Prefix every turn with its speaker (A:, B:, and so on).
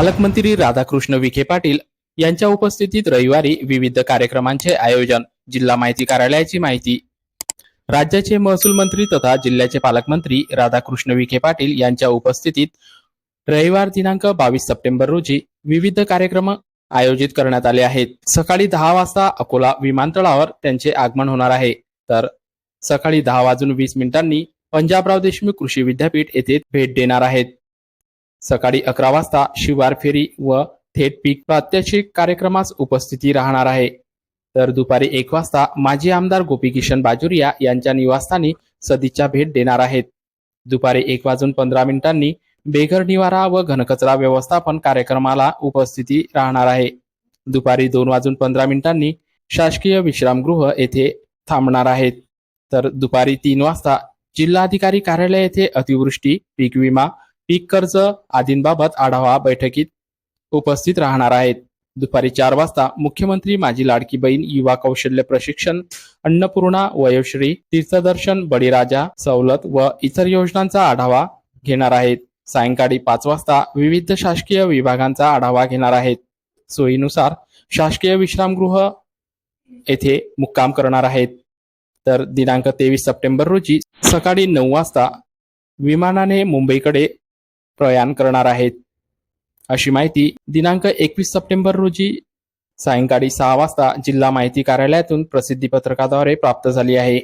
A: पालकमंत्री राधाकृष्ण विखे पाटील यांच्या उपस्थितीत रविवारी विविध कार्यक्रमांचे आयोजन जिल्हा माहिती कार्यालयाची माहिती. राज्याचे महसूल मंत्री तथा जिल्ह्याचे पालकमंत्री राधाकृष्ण विखे पाटील यांच्या उपस्थितीत रविवार दिनांक बावीस सप्टेंबर रोजी विविध कार्यक्रम आयोजित करण्यात आले आहेत. सकाळी दहा वाजता अकोला विमानतळावर त्यांचे आगमन होणार आहे. तर सकाळी दहा वाजून वीस मिनिटांनी पंजाबराव देशमुख कृषी विद्यापीठ येथे भेट देणार आहेत. सकाळी अकरा वाजता शिवार फेरी व थेट पीक प्रात्यक्षिक कार्यक्रमास उपस्थिती राहणार आहे. तर दुपारी एक वाजता माजी आमदार गोपीकिशन बाजुरिया यांच्या निवासस्थानी सदिच्छा भेट देणार आहेत. दुपारी एक वाजून पंधरा मिनिटांनी बेघर निवारा व घनकचरा व्यवस्थापन कार्यक्रमाला उपस्थिती राहणार आहे. दुपारी दोन वाजून पंधरा मिनिटांनी शासकीय विश्रामगृह येथे थांबणार आहेत. तर दुपारी तीन वाजता जिल्हाधिकारी कार्यालय येथे अतिवृष्टी पीक विमा पीक कर्ज आदींबाबत आढावा बैठकीत उपस्थित राहणार आहेत. दुपारी चार वाजता मुख्यमंत्री माझी लाडकी बहीण युवा कौशल्य प्रशिक्षण अन्नपूर्णा वयोश्री तीर्थदर्शन बळीराजा सवलत व इतर योजनांचा आढावा घेणार आहेत. सायंकाळी पाच वाजता विविध शासकीय विभागांचा आढावा घेणार आहेत. सोयीनुसार शासकीय विश्रामगृह येथे मुक्काम करणार आहेत. तर दिनांक तेवीस सप्टेंबर रोजी सकाळी नऊ वाजता विमानाने मुंबईकडे प्रयाण करणार आहेत. अशी माहिती दिनांक एकवीस सप्टेंबर रोजी सायंकाळी सहा वाजता जिल्हा माहिती कार्यालयातून प्रसिद्धी पत्रकाद्वारे प्राप्त झाली आहे.